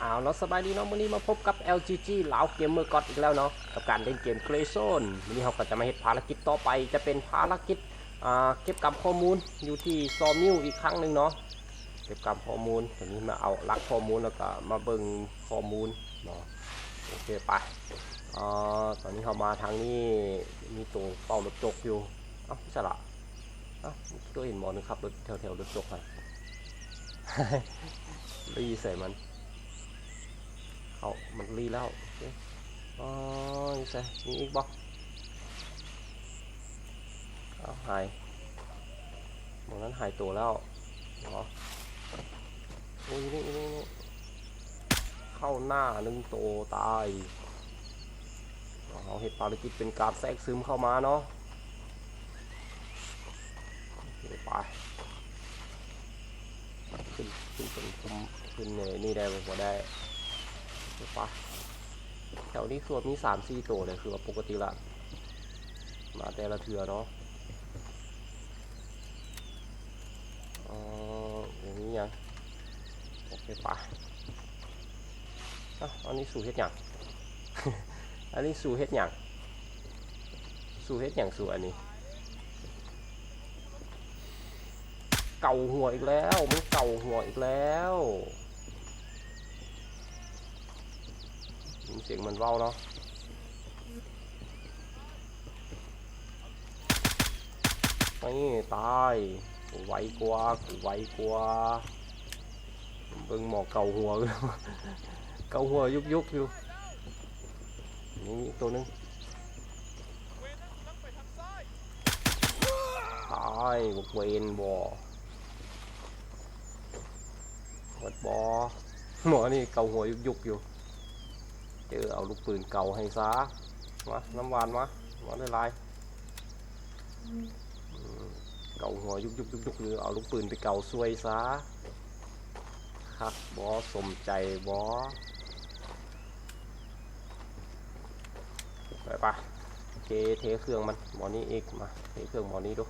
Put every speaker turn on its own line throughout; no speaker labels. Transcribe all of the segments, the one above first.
เอาเนาะสบายดีเนาะวันนี้มาพบกับ LGG ลาวเกมเมอร์ก็อีกแล้วเนาะกับการเล่นเกม Grey Zone วันนี้เราก็จะมาเฮ็ดภารกิจต่อไป จะเป็นภารกิจเก็บกำข้อมูลอยู่ที่ซอมิวอีกครั้งหนึ่งเนาะเก็บกำข้อมูลทีนี้มาเอาลักข้อมูลแล้วก็มาเบิ่งข้อมูลเนาะโอเคไปอตอนนี้เขามาทางนี้มีตัวเป่ารถจกอยู่เอ้าพี่สละเอ้าตัวเห็นหมอนึงขับรถแถวๆรถจกไปรีใส่มัน เขามันรีแล้วโอเคอ๋อนี่ใส่มีอีกบ่เอาหายหมองนั้นหายตัวแล้วเหรอนี่นี่นี่นี่เข้าหน้าหนึ่งโตวตายเอาเหตุภารกิจเป็นการแทรกซึมเข้ามาเนาะไปขึ้นขึ้นเป็นขึ้นในนี่ได้บ่ได้ เดี๋ยวปะแถวนี้คือว่ามีสามสี่ตัวเลยคือว่าปกติละมาแต่ละเถือเนาะอ๋ออย่างนี้ยังโอเคปะอะอันนี้สู่เฮ็ดหยังอันนี้สู่เฮ็ดหยังสู่เฮ็ดหยังสู่อันนี้ เก่าหัวอีกแล้วมันเก่าหัวอีกแล้ว เสียงมันเว้าเนาะนี่ตายกูไวกว่ากูไวกว่าเบิ่งหมอกเกาหัวเกาหัวยุกยุกอยู่นี่ตัวนึงตายบกเวนบอวัดบอหมอนี่เกาหัวยุกยุกอยู่ เจอเอาลูกปืนเก่าให้ซะมาน้ำหวานมามาได้ลายเก่าหัวยุกยุกยุกยุกหรือเอาลูกปืนไปเก่าซวยซะครับบอสมใจบอไปปะเจเทเครื่องมันหมอนี้อีกมาเทเครื่องหมอนี้ดู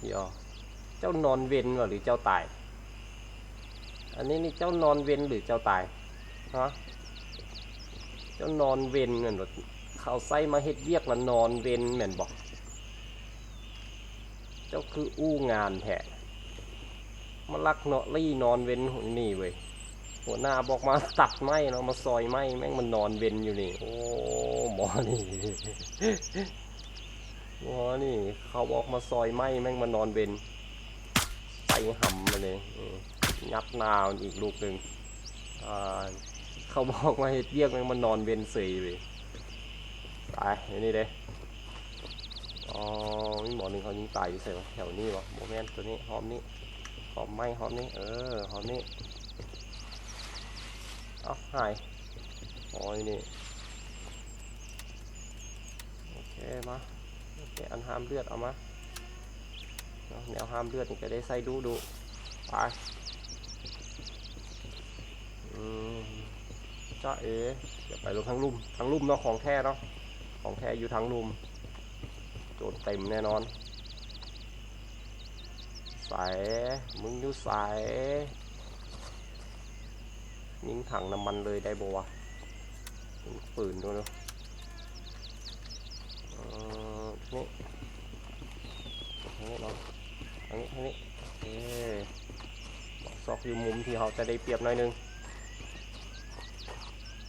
เดี๋ยวเจ้านอนเวนหรือเจ้าตาย อันนี้นี่เจ้านอนเวนหรือเจ้าตายฮะเจ้านอนเวนเหมือนแบบเขาใส่มาเฮ็ดเวียกแล้วนอนเวนเหมือนบอก เจ้าคืออู้งานแท้มาลักเนาะลี่นอนเวนนี่เว้ยหัวหน้าบอกมาตัดไม้เนาะมาซอยไม้แม่งมันนอนเวนอยู่นี่ โอ้หมอนี่หมอนี่ เขาบอกมาซอยไม้แม่งมานอนเวนใส่หำมาเลยอ งัดหนาวอีกลูกหนึ่งเขาบอกมาเฮ็ดเยียกมันมันอนเวนเซยเลยตายอันนี้เด้อ๋อมีหมอหนึ่งเขายิงตายอยู่ใส่แถวนี้วะโมเมนต์ตัวนี้หอมนี้หอมไหมหอมนี้เออหอมนี้เอ้าหายอ๋อนี่โอเคมาโอเคอันห้ามเลือดเอามาเนาะแนวห้ามเลือดนี่ก็ได้ใส่ดูดูไป จ้าเอ๋เดี๋ยวไปลงทั้งลุ่มทั้งลุ่มเนาะของแท้เนาะของแท้อยู่ทั้งลุ่มโจนเต็มแน่นอนใสมึงอยู่ใสยิงถังน้ำมันเลยได้บ่วปืนด้วยเนาะเออนี่ทางนี้เนาะทางนี้ทางนี้โอเคซอกอยู่มุมที่เขาจะได้เปรียบหน่อยนึง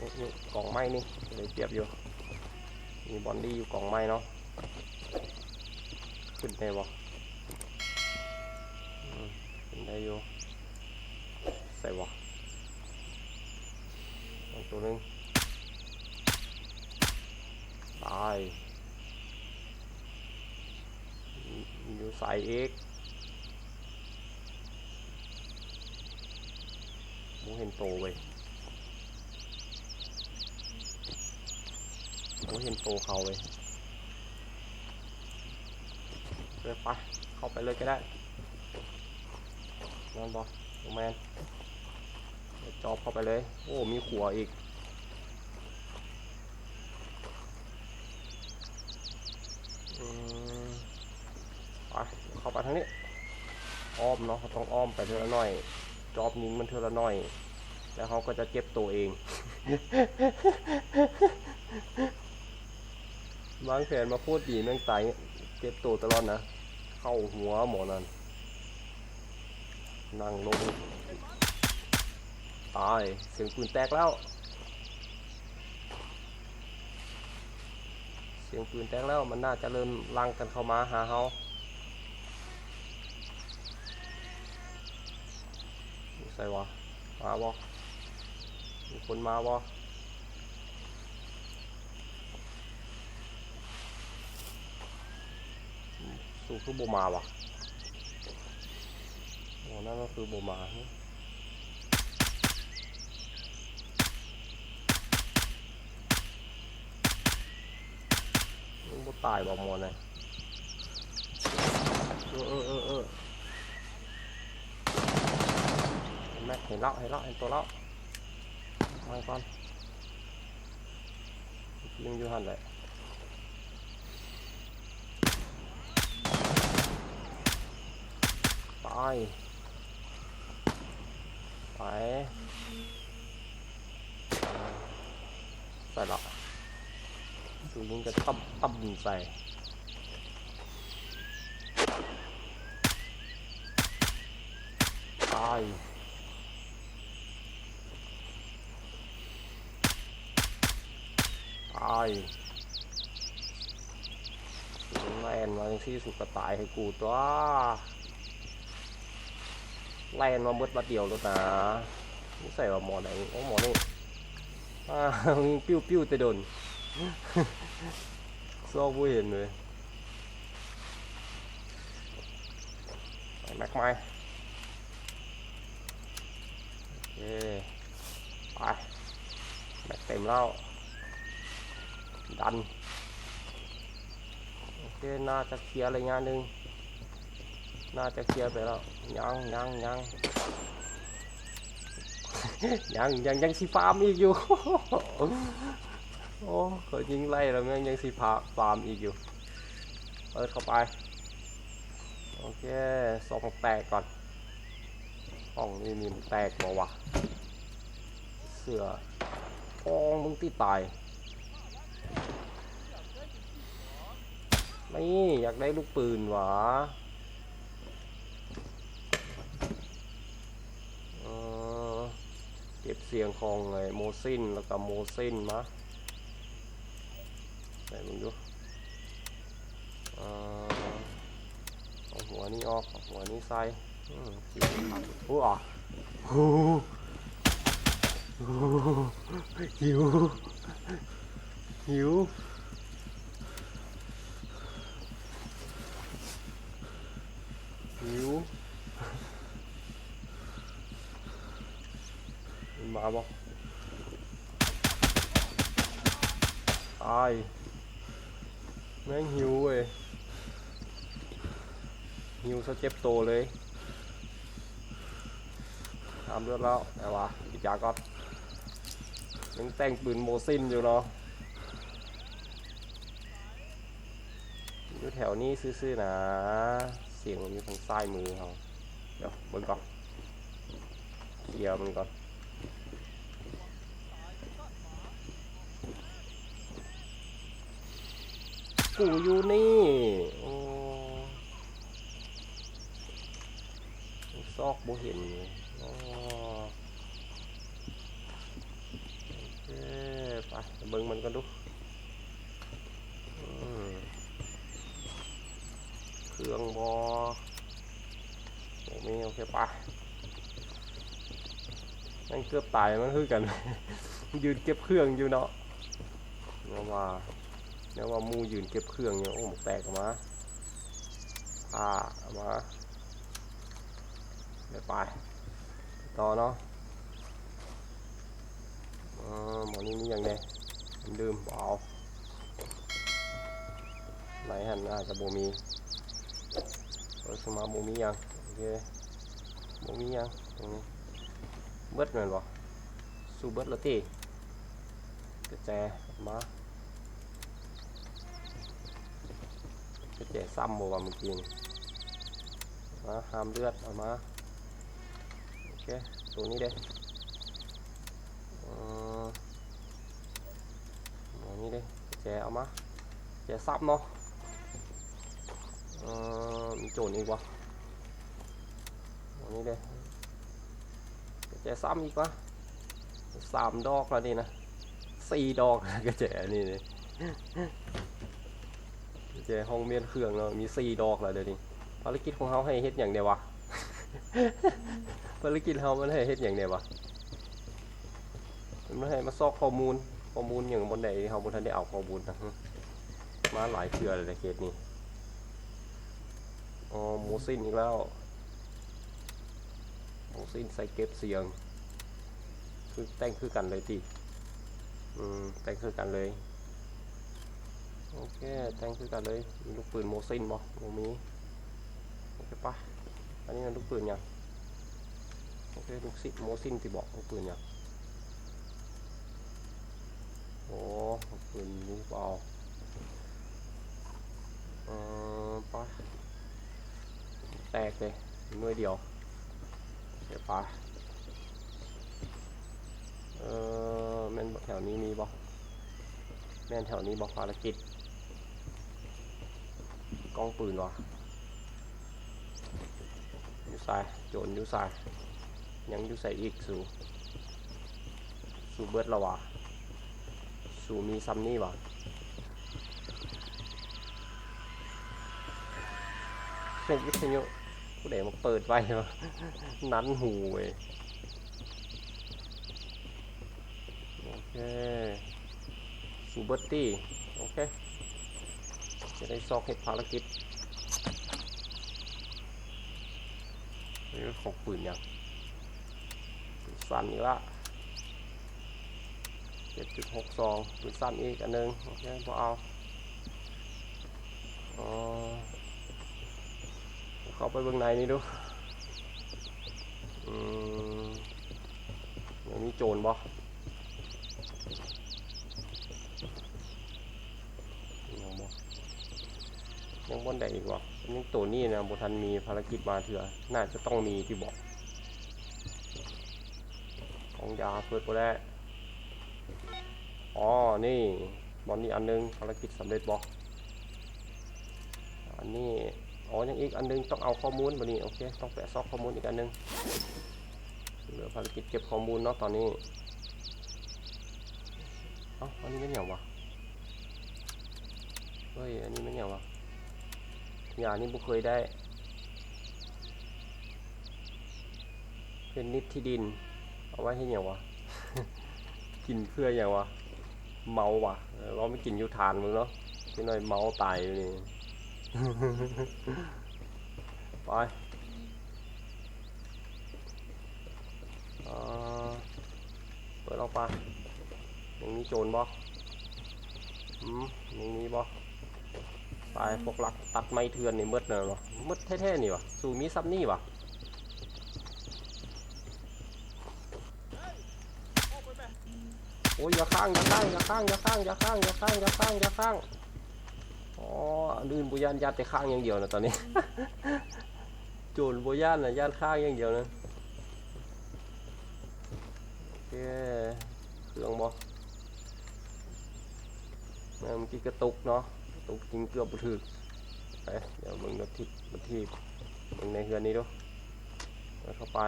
นี่นี่กล่องไม้นี่ได้เปรียบอยู่ มีบอลดี้อยู่กล่องไม้เนาะ ขึ้นได้บ่อืมขึ้นได้อยู่ ใส่บ่อีกตัวนึงตายอยู่ใส่เอกมูเห็นโตเว้ย หมูเห็นโตเขาเว้ยเดินไปเข้าไปเลยก็ได้นอนบอลงแมนจอบเข้าไปเลย โอ้ มีขัวอีก ไป เข้าไปทางนี้ อ้อมเนาะเขาต้องอ้อมไปเท่าละหน่อย จอบยิงมันเท่าละหน่อย แล้วเขาก็จะเจ็บตัวเอง วางแผนมาพูดดีแม่งตายเจ็บตัวตลอดนะ เข้าหัวหมอนั่นนั่งลง ตาย เสียงปืนแตกแล้ว เสียงปืนแตกแล้วมันน่าจะเริ่มลังกันเข้ามาหาเฮาใส่วะมาบ่มีคนมาบ่ สูคือโบมาวะโอ้นั่นก็คือโบมาเฮ้ยมึงบ่ตายบ่หมอนเออเออเออเออเห็นไหมเห็นแล้วเห็นแล้วเห็นตัวแล้วมาก่อนยิงอยู่หันเลย ตายไปใส่ละดูยิงจะตับตับใส่ตายตายถึงแลนมาที่สุดก็ตายให้กูตัว แลนมาเบิดบัดเดียวแล้วนะนี่ใส่ว่าหมอไหนโอ้หมอนี่อ่าปิ้วปิ้วแต่โดนซอกผู้เห็นเลยแม็กไม้โอเคไปแม็กเต็มแล้วดันโอเคน่าจะเคลียร์อะไรงานหนึ่ง น่าจะเคลียร์ไปแล้ว ยังยังยังยังยังยังสีฟาร์มอีกอยู่ โอ้เขายิงไล่แล้วแม่งยังสีพาฟาร์มอีกอยู่ เปิดเข้าไป โอเคสองแตกก่อนห้องนี้มีมันแตกบอกว่าวะเสือพองมึงตีตาย นี่อยากได้ลูกปืนหวะเอ่อ เก็บเสียงของไอ้โมซินแล้วก็โมซินมาใส่มึงดูเอาหัวนี้ออกเอาหัวนี้ใส่อืมคิวขาดโอ้อะโอ้โหหิว หิวหิว มาบ่ตายแม่งหิวเว้ยหิวซะเจ็บโตเลยทำเลือดแล้วแต่ว่าพี่จาก็ยังแต่งปืนโมซินอยู่เนาะอยู่แถวนี้ซื่อๆนะ เสียงมันอยู่ทางซ้ายมือเขาเดี๋ยวเบิ่งก่อนเคลียร์มันก่อน กูอยู่นี่โอ้ซอกบ่เห็นเลยอ๋อโอเคไปเบิ่งมันกันดูเครื่องบอโอ้มีโอเคปะนั่นเกือบตายมันคือกัน ยืนเก็บเครื่องอยู่เนาะเนี่ยว่า เนี่ยว่ามูยืนเก็บเครื่องอยู่ยโอ้หมกแตกออกมาอ่าเอามาไปไปต่อเนาะเออหมอนี่มีอย่างไงดื่มเปล่าไหนหันอาจจะโบมีเปิดสมาบ่มียังโอเคโบมียังตรงนี้เบิดแม่นบ่สู้เบิดแล้วติกระแจมา กระแจซ้ำบ่ว่าเมื่อกี้นี่เอมาหามเลือดเอามา โอเค ตัวนี้เด้เอ่อตัวนี้เด้แจเอามาแจซับเนาะเอ่อมีโจนอีกวะตัวนี้เด้แจซ้ำอีกวะสามดอกแล้วนี่นะสี่ดอกก็แจนี่นี่ เจห้องเมียนเครื่องเนาะมีสี่ดอกแล้วเดี๋ยวนี้ภารกิจของเขาให้เฮ็ดอย่างเดียววะภารกิจเขามันให้เฮ็ดอย่างเดียววะมันให้มาซอกข้อมูลข้อมูลอย่างบนไหนเขาบนทันได้เอาข้อมูลนะมาหลายเทื่อเลยในเคสนี้อ๋อหมูสิ้นอีกแล้วหมูสิ้นใส่เก็บเสียง คือแต่งคือกันเลยติอืมแต่งคือกันเลย โอเคแต่งคือกันเลยมีลูกปืนโมซินบ่โมมีโอเคปะอันนี้มันลูกปืนยังโอเคลูกซิโมซินที่บอกลูกปืนยังโอ้ลูกปืนนี่เปล่าเออปะแตกเลยหน่วยเดียวโอเคปะเออแม่นแถวนี้มีบ่แม่นแถวนี้บ่ภารกิจ กล้องปืนวะอยู่ซ้ายโจรอยู่ซ้ายยังอยู่ใส่อีกสู่สู่เบิดและวะสู่มีซัมนี่วะเสียงวิทยุผู้ใดมาเปิดไว้วะนั้นหูเว้ยโอเคสู่เบิร์ตตี้โอเค จะได้ซอกเห็ดภารกิจนี่ก็ของปืนยังปืนสั้นอีกละเจ็ดจุดหกสองปืนสั้นอีกอันหนึงโอเคพอเอาเข้าไปเบื้องในนี่ดูอืมมีโจรบ่ ยังบนได้อีกวะยังตัวนี้นะบุทันมีภารกิจมาเถื่อน่าจะต้องมีที่บอก ของยาเปิดไปแล้วอ๋อ นี่บอลนี่อันนึงภารกิจสำเร็จบอกอันนี้ อ๋อ ยังอีกอันนึงต้องเอาข้อมูลบนี้โอเค ต้องแปะซอกข้อมูลอีกอันนึงเหลือภารกิจเก็บข้อมูลเนาะตอนนี้เอ้าอันนี้ไม่เหนียววะ เฮ้ย อันนี้ไม่เหนียววะ ยานี่บุเคยได้ เป็นนิดที่ดิน เอาไว้ให้เหนียววะกินเพื่ออย่างวะเมาวะเราไม่กินยูทานมึงเนาะพี่หน่อยเมาตายอยู่นี่ไปอ่าเปิดออกไปยังมีโจรบ่อืมยังมีบ่ ตายพวกลักตัดไม้เถื่อนนี่มืดเนอะเนาะมืดแท้ๆนี่วะสู่มีซับนี่วะโอ้ยอย่าข้างอย่าข้างอย่าข้างอย่าข้างอย่าข้างอย่าข้างอย่าข้างอย่าข้างอ๋ออันอื่นบุญานญาติแต่ข้างอย่างเดียวนะตอนนี้โจรบุญานนะญาติข้างอย่างเดียวนะโอเคเครื่องบ่แม่เมื่อกี้กระตุกเนาะ ตุกกินเกือบบ่ถึกไปเดี๋ยวมึงรถทิพรถทีบมึงในเฮือนนี้ดูเปิดเข้าไป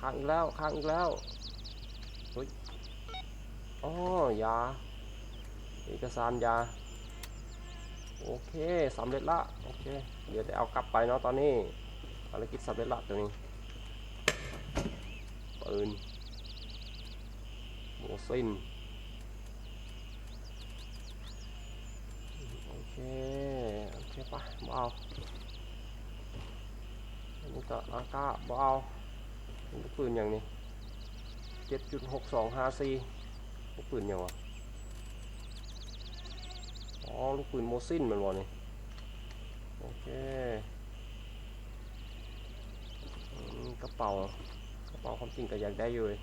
ค้างอีกแล้วค้างอีกแล้วเฮ้ยอ๋อยาเอกสารยาโอเคสำเร็จละโอเคเดี๋ยวจะเอากลับไปเนาะตอนนี้ภารกิจสำเร็จละตัวนี้ปืนโมซิน โอเค โอเคปะบ่ เอาอันนี้ก็อากาบ่เอาลูกปืนอย่างนี้เจ็ดจุดหกสองห้าสี่ลูกปืนอย่างวะอ๋อลูกปืนโมซินมันวะนี่โอเคกระเป๋ากระเป๋าความจริงก็อยากได้อยู่เลย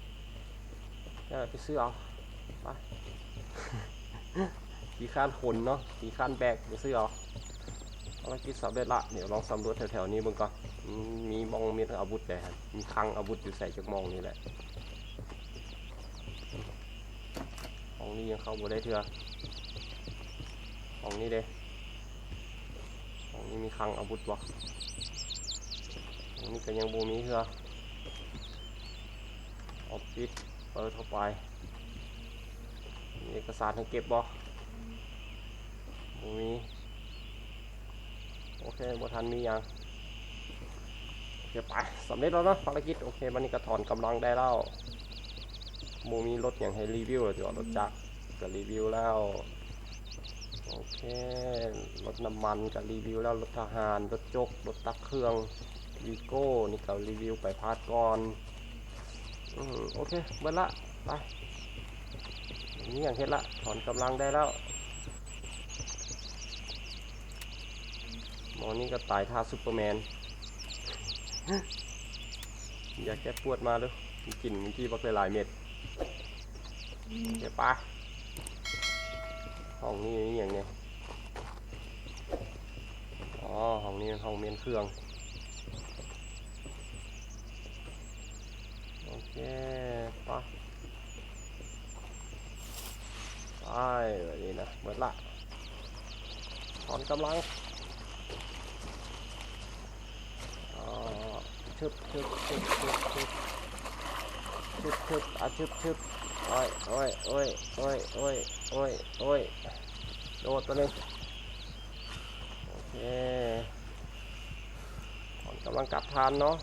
ไปซื้อเอาไป ขี่ข้านขนเนาะขี่ข้านแบกไปซื้อเอาารกิจสำเร็จละเดี๋ยวลองสำรวจแถวๆนี้บิ่งก่อนมีมองมีอาวุธเลยครับมีคลังอาวุธอยู่ใส่จักมองนี่แหละของนี้ยังเข้าบ่ได้เถื่อของนี้เด้ของนี้มีคลังอาวุธวะของนี้ก็ยังบ่มีเถื่อออฟฟิศเปิดเข้าไปมีเอกสารให้เก็บบ่บ่มี โอ เคบ่ทันมีหยังโอเคไปสำเร็จแล้วเนาะภารกิจโอเควันนี้ก็ถอนกำลังได้แล้วมูมีรถอย่างให้รีวิวเลยดีกว่ารถจักรก็รีวิวแล้วโอเครถน้ำมันก็รีวิวแล้วรถทหารรถจกรถตักเครื่องวีโก้นี่ก็รีวิวไปพาร์ทก่อนอืมโอเคเบิดละไปนี่อย่างเฮ็ดละถอนกำลังได้แล้ว หมอนี่ก็ตายท่าซูเปอร์แมน อยากแก้ปวดมาเลยกลิ่นมีที่บักหลายเม็ดเดี๋ยวไปห้องนี้นี่อย่างเนี้ยอ๋อห้องนี้ห้องเมียนเครื่อง โอเคไปไปแบบนี้นะเบิดละถอนกำลัง อ๋อ ชึบชึบชึบชึบชึบชึบชึบอะชึบชึบโอ้ยโอ้ยโอ้ยโอ้ยโอ้ยโอ้ยโอ้ยโดดตัวนึงโอเคถอนกำลังกลับทานเนาะ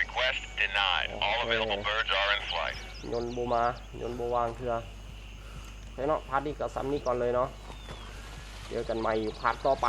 Request denied. All available birds are in flight.
ยนต์โบมายนต์โบวางเถื่อโอเคเนาะพาร์ทนี้กับซัมนี้ก่อนเลยเนาะเจอกันใหม่พาร์ทต่อไป